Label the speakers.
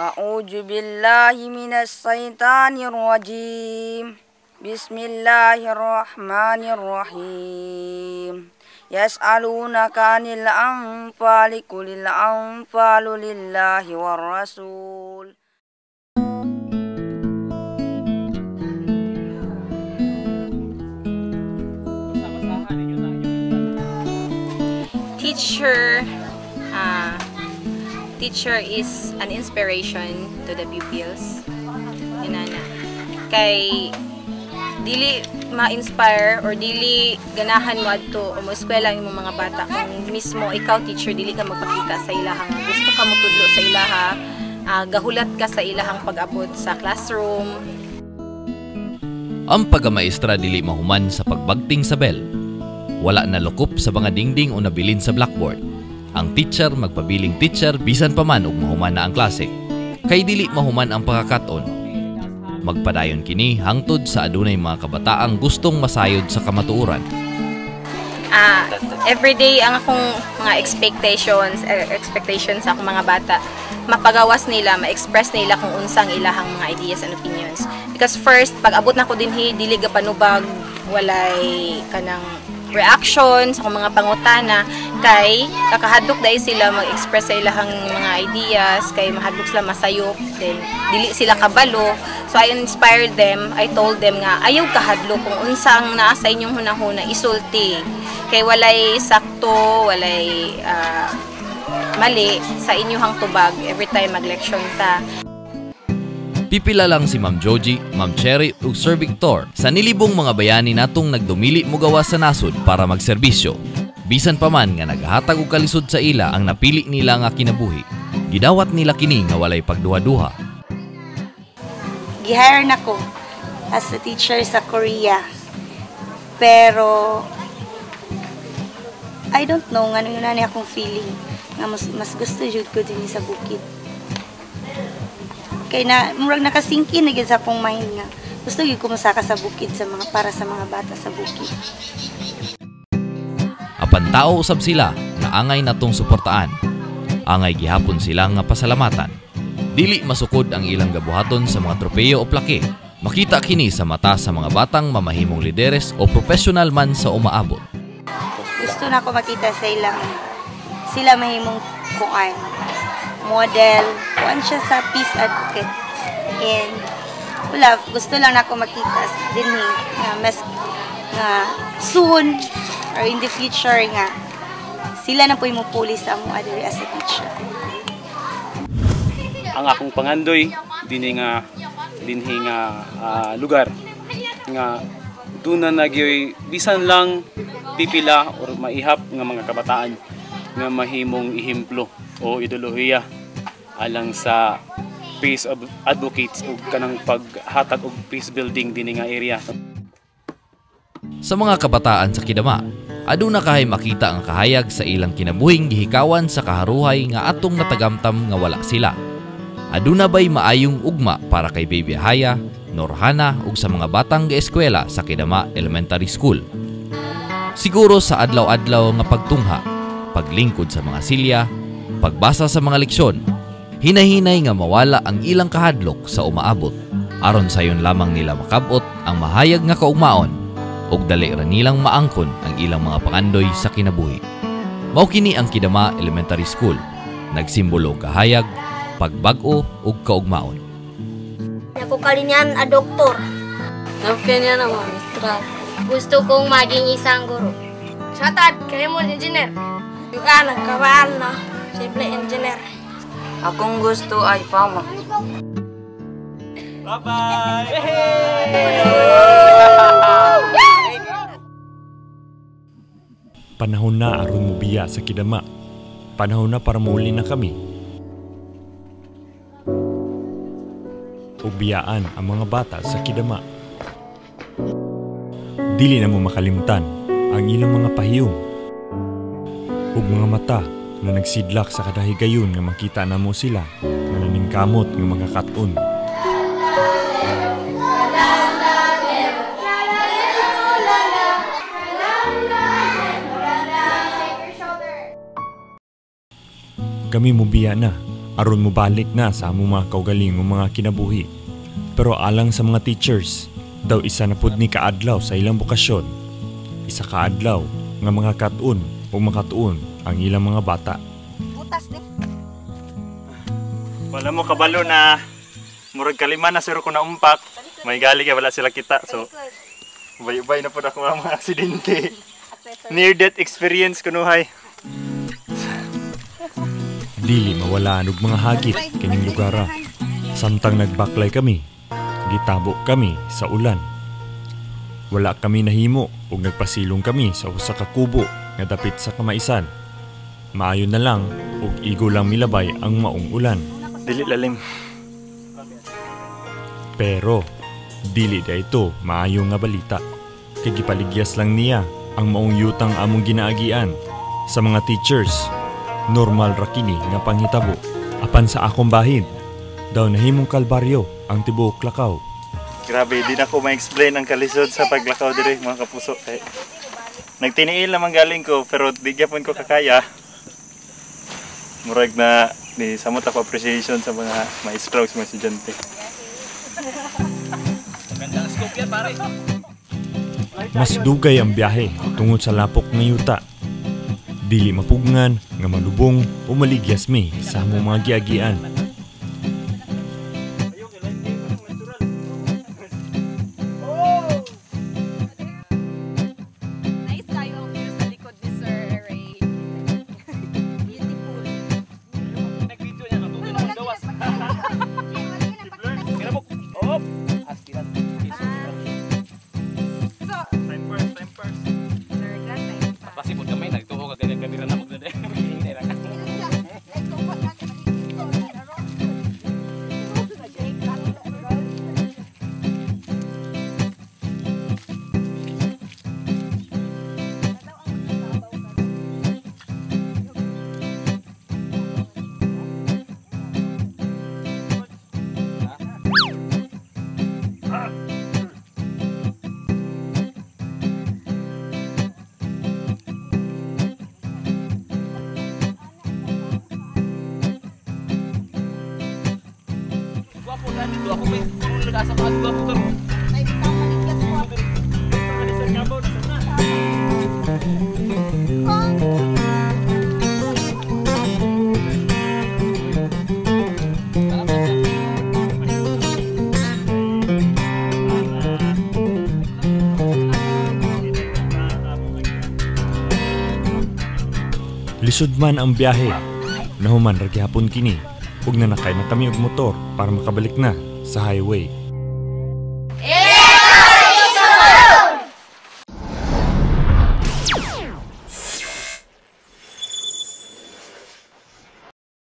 Speaker 1: أعوذ بالله من الشيطان الرجيم. بسم الله الرحمن الرحيم. يسألونك عن الأنفال قل الأنفال لله والرسول.
Speaker 2: Teacher uh, teacher is an inspiration to the pupils inana kay dili ma-inspire or dili ganahan mo adto o mo eskwela imong mga bata kung mismo ikaw teacher dili ka magpakita sa ilahang gusto ka mo sa ilaha uh, gahulat ka sa ilahang pag-abot sa classroom
Speaker 3: Ang pagamaestra dili mahuman sa pagbagting sa bell. Wala na lukop sa mga dingding o nabilin sa blackboard. Ang teacher magpabiling teacher bisan pa man og mahuman na ang klase. Kay dili mahuman ang pagkakaton. Magpadayon kini hangtod sa adunay mga kabataang gustong masayod sa kamatuoran.
Speaker 2: ah everyday ang akong mga expectations eh, expectations sa akong mga bata mapagawas nila ma-express nila kung unsang ilahang mga ideas and opinions because first pag abot na ko din hi dili panubag walay kanang reaction sa mga pangutana kay kakahadlok dai sila mag-express sa ilahang mga ideas kay mahadlok sila masayop then dili sila kabalo. So I inspired them. I told them nga ayaw kahadlok kung unsang naa sa inyong hunahuna isulti. Kay walay sakto walay ah, mali sa inyong tubag every time mag-lection ta
Speaker 3: Pipila lang si Ma'am Joji, Ma'am Cherry ug Sir Victor sa nilibong mga bayani natong nagdumili mo gawas sa nasod para magserbisyo. Bisan pa man nga naghatag og kalisod sa ila ang napili nila nga kinabuhi. Gidawat nila kini nga walay pagduha-duha.
Speaker 4: gihire na ko as a teacher sa Korea. Pero, I don't know, nga yun na akong feeling. Nga mas, mas gusto jud ko din sa bukid. Kay na, murag nakasingkin na gyud sa akong mind nga. Gusto gyud ko masaka sa bukid sa mga para sa mga bata sa bukid.
Speaker 3: Apan tao usab sila nga angay natong suportaan. Angay gihapon sila nga pasalamatan. Dili masukod ang ilang gabuhaton sa mga tropeyo o plake. Makita kini sa mata sa mga batang mamahimong lideres o professional man sa umaabot.
Speaker 4: Gusto na ko makita sa ilang sila mahimong kuan model. Kuan siya sa peace advocate. And wala gusto lang na ako makita din ni nga mas nga soon or in the future nga sila na po yung mupuli sa mo other as a teacher
Speaker 5: ang akong pangandoy dinhi nga dinhi nga ah, lugar nga duna nagyoy bisan lang pipila or maihap nga mga kabataan nga mahimong ihimplo o ideolohiya alang sa peace of advocates ug kanang paghatag og peace building dinhi nga area
Speaker 3: Sa mga kabataan sa Kidama, aduna kahay makita ang kahayag sa ilang kinabuhing gihikawan sa kaharuhay nga atong natagamtam nga wala sila. Aduna ba'y maayong ugma para kay Baby Haya, Norhana ug sa mga batang gaeskwela sa Kidama Elementary School. Siguro sa adlaw-adlaw nga pagtungha, paglingkod sa mga silya, pagbasa sa mga leksyon, hinahinay nga mawala ang ilang kahadlok sa umaabot aron sayon lamang nila makabot ang mahayag nga kaugmaon ug dali ra nilang maangkon ang ilang mga pangandoy sa kinabuhi. Mao kini ang Kidama Elementary School. Nagsimbolo og kahayag, pagbag-o ug kaugmaon.
Speaker 6: Ako kalinyan a doktor.
Speaker 7: Napkanya na mga mistra.
Speaker 6: Gusto kong maging isang guro.
Speaker 7: Satad, kayo mo engineer. Yung anak, kabaan na. Simple engineer.
Speaker 1: Akong gusto ay fama.
Speaker 8: Panahon na aron mo biya sa kidama. Panahon na para muli na kami. Ubiyaan ang mga bata sa kidama. Dili na mo makalimtan ang ilang mga pahiyong. Ug mga mata na nagsidlak sa kadahigayon nga makita na mo sila nga naningkamot nga mga katon. Kami mubiya na aron mo balik na sa among mga kaugaling o mga kinabuhi. Pero alang sa mga teachers, daw isa na pud ni kaadlaw sa ilang bukasyon. Isa kaadlaw nga mga katun o makatuon ang ilang mga bata.
Speaker 9: Wala mo kabalo na murag kalima na siro ko na umpak. May gali kay wala sila kita. So ubay-ubay na po ako ang mga aksidente. Near death experience kuno hay.
Speaker 8: Dili mawalaan og mga hagit kining lugara. Samtang nagbaklay kami, gitabo kami sa ulan. Wala kami nahimo ug nagpasilong kami sa usa ka kubo nga dapit sa kamaisan. Maayo na lang ug igo lang milabay ang maong ulan.
Speaker 9: Dili lalim.
Speaker 8: Pero dili da ito maayo nga balita. Kay gipaligyas lang niya ang maong yutang among ginaagian sa mga teachers. Normal ra kini nga panghitabo. Apan sa akong bahin, daw nahimong kalbaryo ang tibuok lakaw.
Speaker 9: Grabe, di na ko ma-explain ang kalisod sa paglakaw dire mga kapuso. Kay nagtiniil naman galing ko pero di gyapon ko kakaya. Murag na ni samot ako appreciation sa mga maestro sa mga estudyante.
Speaker 8: Mas dugay ang biyahe tungod sa lapok nga yuta. Dili mapugngan nga malubong o maligyas mi sa among mga giagian.
Speaker 5: Gwapo dami, gwapo may tulong nag-asa pa, gwapo ka.
Speaker 8: Lisod man ang biyahe. Nahuman ra gihapon kini ug nanakay na kami og motor para makabalik na sa highway.